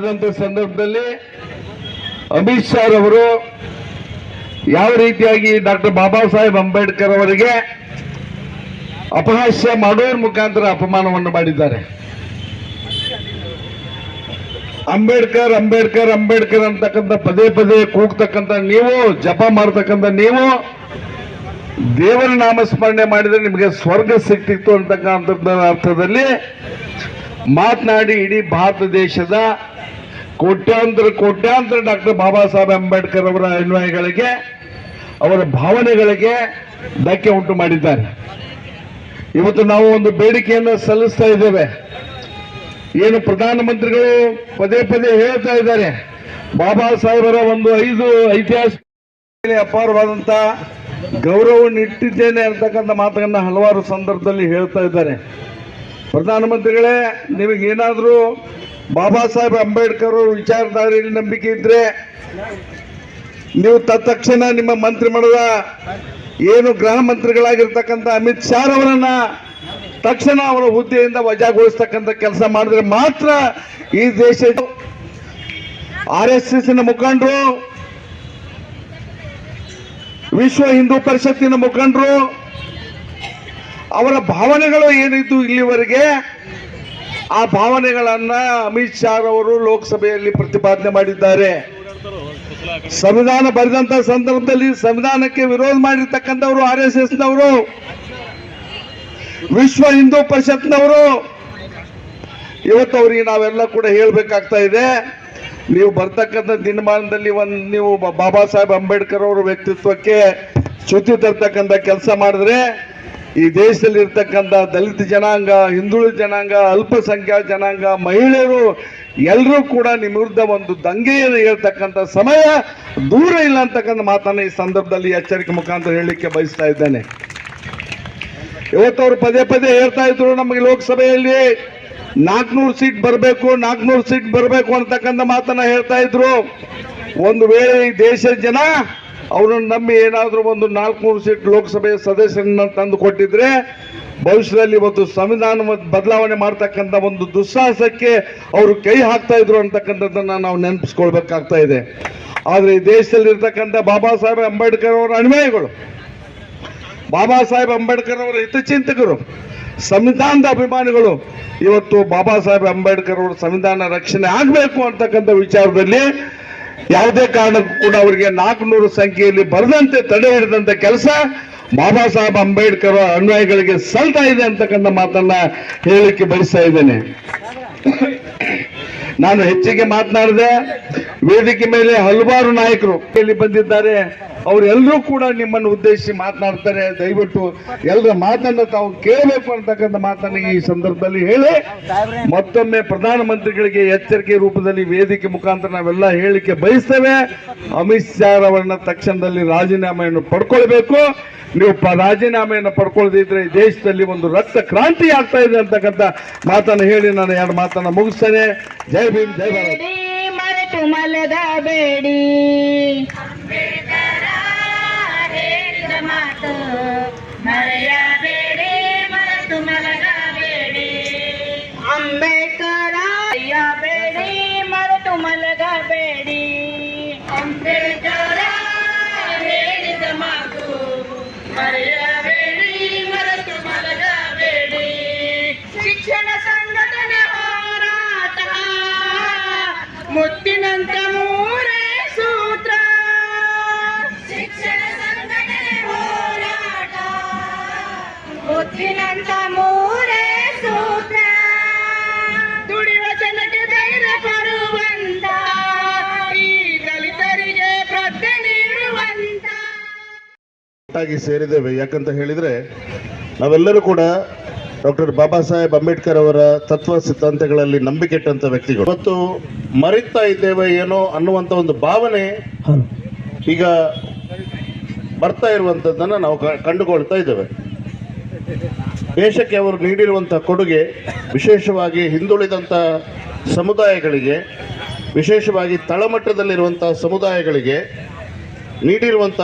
ಇರುವಂತ ಸಂದರ್ಭದಲ್ಲಿ ಅಮಿತ್ ಶಾ ಅವರು ಯಾವ ರೀತಿಯಾಗಿ ಡಾಕ್ಟರ್ ಬಾಬಾ ಸಾಹೇಬ್ ಅಂಬೇಡ್ಕರ್ ಅವರಿಗೆ ಅಪಹಾಸ್ಯ ಮಾಡುವ ಮುಖಾಂತರ ಅಪಮಾನವನ್ನು ಮಾಡಿದ್ದಾರೆ. ಅಂಬೇಡ್ಕರ್ ಅಂಬೇಡ್ಕರ್ ಅಂಬೇಡ್ಕರ್ ಅಂತಕ್ಕಂಥ ಪದೇ ಪದೇ ಕೂಗ್ತಕ್ಕಂಥ ನೀವು, ಜಪ ಮಾಡ್ತಕ್ಕಂಥ ನೀವು, ದೇವರ ನಾಮಸ್ಮರಣೆ ಮಾಡಿದ್ರೆ ನಿಮಗೆ ಸ್ವರ್ಗ ಸಿಕ್ತಿತ್ತು ಅಂತಕ್ಕಂಥ ಅರ್ಥದಲ್ಲಿ ಮಾತನಾಡಿ ಇಡೀ ಭಾರತ ದೇಶದ ಕೋಟ್ಯಾಂತರ ಕೋಟ್ಯಾಂತರ ಡಾಕ್ಟರ್ ಬಾಬಾ ಸಾಹೇಬ್ ಅಂಬೇಡ್ಕರ್ ಅವರ ಅನ್ವಯಗಳಿಗೆ, ಅವರ ಭಾವನೆಗಳಿಗೆ ಧಕ್ಕೆ ಉಂಟು ಮಾಡಿದ್ದಾರೆ. ಇವತ್ತು ನಾವು ಒಂದು ಬೇಡಿಕೆಯನ್ನು ಸಲ್ಲಿಸ್ತಾ ಇದ್ದೇವೆ. ಏನು ಪ್ರಧಾನಮಂತ್ರಿಗಳು ಪದೇ ಪದೇ ಹೇಳ್ತಾ ಇದ್ದಾರೆ, ಬಾಬಾ ಸಾಹೇಬರ ಒಂದು ಐದು ಐತಿಹಾಸಿಕ ಅಪಾರವಾದಂತ ಗೌರವ ಇಟ್ಟಿದ್ದೇನೆ ಅಂತಕ್ಕಂಥ ಮಾತನ್ನ ಹಲವಾರು ಸಂದರ್ಭದಲ್ಲಿ ಹೇಳ್ತಾ ಇದ್ದಾರೆ. ಪ್ರಧಾನಮಂತ್ರಿಗಳೇ, ನಿಮಗೇನಾದರೂ ಬಾಬಾ ಸಾಹೇಬ್ ಅಂಬೇಡ್ಕರ್ ಅವ್ರ ವಿಚಾರಧಾರೆಯಲ್ಲಿ ನಂಬಿಕೆ ಇದ್ರೆ ನೀವು ತತ್ಕ್ಷಣ ನಿಮ್ಮ ಮಂತ್ರಿಮಂಡಲ ಏನು ಗೃಹ ಮಂತ್ರಿಗಳಾಗಿರ್ತಕ್ಕಂಥ ಅಮಿತ್ ಶಾ ಅವರನ್ನ ತಕ್ಷಣ ಅವರ ಹುದ್ದೆಯಿಂದ ವಜಾಗೊಳಿಸ್ತಕ್ಕಂಥ ಕೆಲಸ ಮಾಡಿದ್ರೆ ಮಾತ್ರ ಈ ದೇಶ ಆರ್ ಎಸ್ ಎಸ್ ಮುಖಂಡರು, ವಿಶ್ವ ಹಿಂದೂ ಪರಿಷತ್ತಿನ ಮುಖಂಡರು ಅವರ ಭಾವನೆಗಳು ಏನಿದ್ದು ಇಲ್ಲಿವರೆಗೆ? ಆ ಭಾವನೆಗಳನ್ನ ಅಮಿತ್ ಶಾ ಅವರು ಲೋಕಸಭೆಯಲ್ಲಿ ಪ್ರತಿಪಾದನೆ ಮಾಡಿದ್ದಾರೆ. ಸಂವಿಧಾನ ಬರೆದಂತ ಸಂದರ್ಭದಲ್ಲಿ ಸಂವಿಧಾನಕ್ಕೆ ವಿರೋಧ ಮಾಡಿರ್ತಕ್ಕಂಥವ್ರು ಆರ್ ಎಸ್ ಎಸ್ ನವರು ವಿಶ್ವ ಹಿಂದೂ ಪರಿಷತ್ನವರು. ಇವತ್ತು ಅವರಿಗೆ ನಾವೆಲ್ಲ ಕೂಡ ಹೇಳ್ಬೇಕಾಗ್ತಾ ಇದೆ, ನೀವು ಬರ್ತಕ್ಕಂಥ ದಿನಮಾನದಲ್ಲಿ ಒಂದು ನೀವು ಬಾಬಾ ಸಾಹೇಬ್ ಅಂಬೇಡ್ಕರ್ ಅವರ ವ್ಯಕ್ತಿತ್ವಕ್ಕೆ ಚ್ಯುತಿ ತರ್ತಕ್ಕಂಥ ಕೆಲಸ ಮಾಡಿದ್ರೆ ಈ ದೇಶದಲ್ಲಿ ಇರ್ತಕ್ಕಂಥ ದಲಿತ ಜನಾಂಗ, ಹಿಂದುಳಿದ ಜನಾಂಗ, ಅಲ್ಪಸಂಖ್ಯಾತ ಜನಾಂಗ, ಮಹಿಳೆಯರು ಎಲ್ಲರೂ ಕೂಡ ನಿಮ್ಮ ವಿರುದ್ಧ ಒಂದು ದಂಗೆಯನ್ನು ಹೇಳ್ತಕ್ಕಂಥ ಸಮಯ ದೂರ ಇಲ್ಲ ಅಂತಕ್ಕಂಥ ಮಾತನ್ನು ಈ ಸಂದರ್ಭದಲ್ಲಿ ಎಚ್ಚರಿಕೆ ಮುಖಾಂತರ ಹೇಳಲಿಕ್ಕೆ ಬಯಸ್ತಾ ಇದ್ದೇನೆ. ಇವತ್ತವರು ಪದೇ ಪದೇ ಹೇಳ್ತಾ ಇದ್ರು ನಮಗೆ ಲೋಕಸಭೆಯಲ್ಲಿ ನಾಲ್ಕುನೂರು ಸೀಟ್ ಬರಬೇಕು, ನಾಲ್ಕುನೂರು ಸೀಟ್ ಬರಬೇಕು ಅಂತಕ್ಕಂಥ ಮಾತನ್ನ ಹೇಳ್ತಾ ಇದ್ರು. ಒಂದು ವೇಳೆ ಈ ದೇಶದ ಜನ ಅವರನ್ನು ನಂಬಿ ಏನಾದರೂ ಒಂದು ನಾಲ್ಕುನೂರು ಸೀಟ್ ಲೋಕಸಭೆ ಸದಸ್ಯರನ್ನ ತಂದು ಕೊಟ್ಟಿದ್ರೆ ಭವಿಷ್ಯದಲ್ಲಿ ಇವತ್ತು ಸಂವಿಧಾನ ಬದಲಾವಣೆ ಮಾಡ್ತಕ್ಕಂಥ ಒಂದು ದುಸ್ಸಾಹಸಕ್ಕೆ ಅವರು ಕೈ ಹಾಕ್ತಾ ಇದ್ರು ಅಂತಕ್ಕಂಥದ್ದನ್ನು ನಾವು ನೆನಪಿಸ್ಕೊಳ್ಬೇಕಾಗ್ತಾ ಇದೆ. ಆದರೆ ಈ ದೇಶದಲ್ಲಿರ್ತಕ್ಕಂಥ ಬಾಬಾ ಸಾಹೇಬ್ ಅಂಬೇಡ್ಕರ್ ಅವರ ಅನುಯಾಯಿಗಳು, ಬಾಬಾ ಸಾಹೇಬ್ ಅಂಬೇಡ್ಕರ್ ಅವರ ಹಿತಚಿಂತಕರು, ಸಂವಿಧಾನದ ಅಭಿಮಾನಿಗಳು, ಇವತ್ತು ಬಾಬಾ ಸಾಹೇಬ್ ಅಂಬೇಡ್ಕರ್ ಅವರ ಸಂವಿಧಾನ ರಕ್ಷಣೆ ಆಗಬೇಕು ಅಂತಕ್ಕಂಥ ವಿಚಾರದಲ್ಲಿ ಯಾವುದೇ ಕಾರಣಕ್ಕೂ ಕೂಡ ಅವರಿಗೆ ನಾಲ್ಕುನೂರು ಸಂಖ್ಯೆಯಲ್ಲಿ ಬರದಂತೆ ತಡೆ ಹಿಡಿದಂತ ಕೆಲಸ ಬಾಬಾ ಸಾಹೇಬ್ ಅಂಬೇಡ್ಕರ್ ಅನ್ವಯಗಳಿಗೆ ಸಲ್ತಾ ಇದೆ ಅಂತಕ್ಕಂಥ ಮಾತನ್ನ ಹೇಳಲಿಕ್ಕೆ ಬಯಸ್ತಾ ಇದ್ದೇನೆ. ನಾನು ಹೆಚ್ಚಿಗೆ ಮಾತನಾಡಿದೆ ವೇದಿಕೆ ಮೇಲೆ ಹಲವಾರು ನಾಯಕರು ಇಲ್ಲಿ ಬಂದಿದ್ದಾರೆ. ಅವರೆಲ್ಲರೂ ಕೂಡ ನಿಮ್ಮನ್ನು ಉದ್ದೇಶಿಸಿ ಮಾತನಾಡ್ತಾರೆ. ದಯವಿಟ್ಟು ಎಲ್ಲರ ಮಾತನ್ನು ತಾವು ಕೇಳಬೇಕು ಅಂತಕ್ಕಂಥ ಮಾತನ್ನ ಈ ಸಂದರ್ಭದಲ್ಲಿ ಹೇಳಿ. ಮತ್ತೊಮ್ಮೆ ಪ್ರಧಾನಮಂತ್ರಿಗಳಿಗೆ ಎಚ್ಚರಿಕೆ ರೂಪದಲ್ಲಿ ವೇದಿಕೆ ಮುಖಾಂತರ ನಾವೆಲ್ಲ ಹೇಳಿಕೆ ಬಯಸ್ತೇವೆ. ಅಮಿತ್ ಶಾ ಅವರನ್ನ ತಕ್ಷಣದಲ್ಲಿ ರಾಜೀನಾಮೆಯನ್ನು ಪಡ್ಕೊಳ್ಬೇಕು. ನೀವು ರಾಜೀನಾಮೆಯನ್ನು ಪಡ್ಕೊಳ್ಳದಿದ್ರೆ ದೇಶದಲ್ಲಿ ಒಂದು ರಕ್ತ ಕ್ರಾಂತಿ ಆಗ್ತಾ ಇದೆ ಅಂತಕ್ಕಂಥ ಮಾತನ್ನು ಹೇಳಿ ನಾನು ಎರಡು ಮಾತನ್ನ ಮುಗಿಸ್ತೇನೆ. ಜೈ ಭೀಮ್, ಜೈ ಭಾರತ್. ಬೇಡಿ. ಮರೆತು ಮಲಗಬೇಡಿ ಹೇಳಿದ ಮಾತು ಮರೆಯಬೇಡಿ ಮರೆತು ಮಲಗಬೇಡಿ ಅಂಬೇಡ್ಕರ ಮರೆಯಬೇಡಿ ಮರೆತು ಮಲಗಬೇಡಿ ಅಂಬೇಡ್ಕರ ಹೇಳಿದ ಮಾತು ಮರೆಯಬೇಡಿ ಮರೆತು ಮಲಗಬೇಡಿ ಶಿಕ್ಷಣ ಸಂಘಟನೆ ಹೋರಾಟ ಮುತ್ತಿನಂತ ಮೂರೇ ಸೂತ್ರ. ಶಿಕ್ಷಣ ಸಂಘಟನೆ ಹೋರಾಟ. ಮುತ್ತಿನಂತ ಮೂರೇ ಸೂತ್ರ. ದುಡಿಯುವ ಜನಕ್ಕೆ ಧೈರ್ಯ ಬರುವಂತ ಈ ದಲಿತರಿಗೆ ಪ್ರಜ್ಞೆ ನೀಡುವಂತ. ಒಟ್ಟಾಗಿ ಸೇರಿದ್ದೇವೆ. ಯಾಕಂತ ಹೇಳಿದ್ರೆ ನಾವೆಲ್ಲರೂ ಕೂಡ ಡಾಕ್ಟರ್ ಬಾಬಾ ಸಾಹೇಬ್ ಅಂಬೇಡ್ಕರ್ ಅವರ ತತ್ವ ಸಿದ್ಧಾಂತಗಳಲ್ಲಿ ನಂಬಿಕೆ ಇಟ್ಟಂತ ವ್ಯಕ್ತಿಗಳು. ಮತ್ತು ಮರಿತಾ ಇದ್ದೇವೆ ಏನೋ ಅನ್ನುವಂತ ಒಂದು ಭಾವನೆ ಈಗ ಬರ್ತಾ ಇರುವಂತದ್ದನ್ನ ನಾವು ಕಂಡುಕೊಳ್ತಾ ಇದ್ದೇವೆ. ದೇಶಕ್ಕೆ ಅವರು ನೀಡಿರುವಂತಹ ಕೊಡುಗೆ ವಿಶೇಷವಾಗಿ ಹಿಂದುಳಿದಂತ ಸಮುದಾಯಗಳಿಗೆ ವಿಶೇಷವಾಗಿ ತಳಮಟ್ಟದಲ್ಲಿರುವಂತಹ ಸಮುದಾಯಗಳಿಗೆ ನೀಡಿರುವಂತಹ